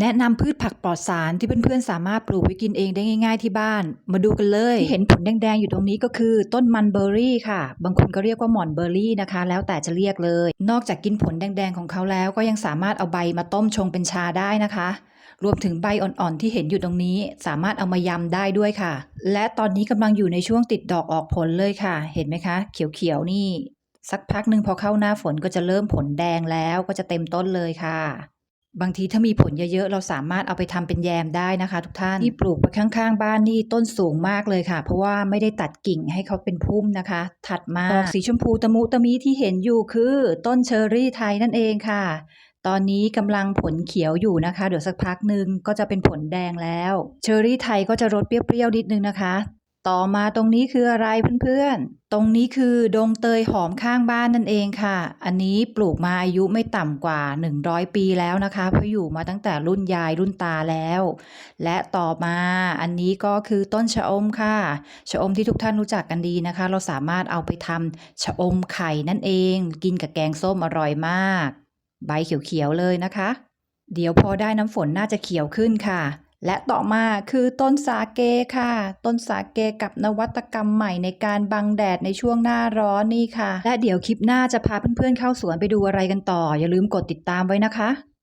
แนะนำพืชผักปลอดสารที่เพื่อนๆสามารถปลูกไว้กินเองได้ง่าย ๆ ที่บ้าน มาดูกันเลยที่เห็นผลแดงๆอยู่ตรงนี้ก็คือ ต้นมันเบอร์รี่ค่ะ บางคนก็เรียกว่าหม่อนเบอร์รี่นะคะ แล้วแต่จะเรียกเลย นอกจากกินผลแดงๆของเขาแล้วก็ยังสามารถเอาใบมาต้มชงเป็นชาได้นะคะ รวมถึงใบอ่อนๆที่เห็นอยู่ตรงนี้ สามารถเอามายำได้ด้วยค่ะ และตอนนี้กำลังอยู่ในช่วงติดดอกออกผลเลยค่ะ เห็นไหมคะ เขียวๆนี่ สักพักหนึ่งพอเข้าหน้าฝนก็จะเริ่มผลแดงแล้วก็จะเต็มต้นเลยค่ะ บางทีถ้ามีผลเยอะๆ เราสามารถเอาไปทำเป็นแยมได้นะคะ ทุกท่านที่ปลูกไว้ข้างๆ บ้านนี่ต้นสูงมากเลยค่ะ เพราะว่าไม่ได้ตัดกิ่งให้เขาเป็นพุ่มนะคะ ถัดมาดอกสีชมพูตะมุตะมิที่เห็นอยู่คือ ต้นเชอร์รี่ไทยนั่นเองค่ะ ตอนนี้กำลังผลเขียวอยู่นะคะ เดี๋ยวสักพักหนึ่งก็จะเป็นผลแดงแล้ว เชอร์รี่ไทยก็จะรสเปรี้ยวๆนิดนึงนะคะ ต่อมาตรงนี้คืออะไรเพื่อนๆ ตรงนี้คือดงเตยหอมข้างบ้านนั่นเองค่ะ อันนี้ปลูกมาอายุไม่ต่ำกว่า 100 ปีแล้วนะคะ เพราะอยู่มาตั้งแต่รุ่นยายรุ่นตาแล้ว และต่อมาอันนี้ก็คือต้นชะอมค่ะ ชะอมที่ทุกท่านรู้จักกันดีนะคะ เราสามารถเอาไปทำชะอมไข่นั่นเอง กินกับแกงส้มอร่อยมาก ใบเขียวๆเลยนะคะ เดี๋ยวพอได้น้ำฝนน่าจะเขียวขึ้นค่ะ และต่อมาคือต้นสาเกค่ะ ต้นสาเกกับนวัตกรรมใหม่ในการบังแดดในช่วงหน้าร้อนนี่ค่ะ และเดี๋ยวคลิปหน้าจะพาเพื่อนๆเข้าสวนไปดูอะไรกันต่อ อย่าลืมกดติดตามไว้นะคะ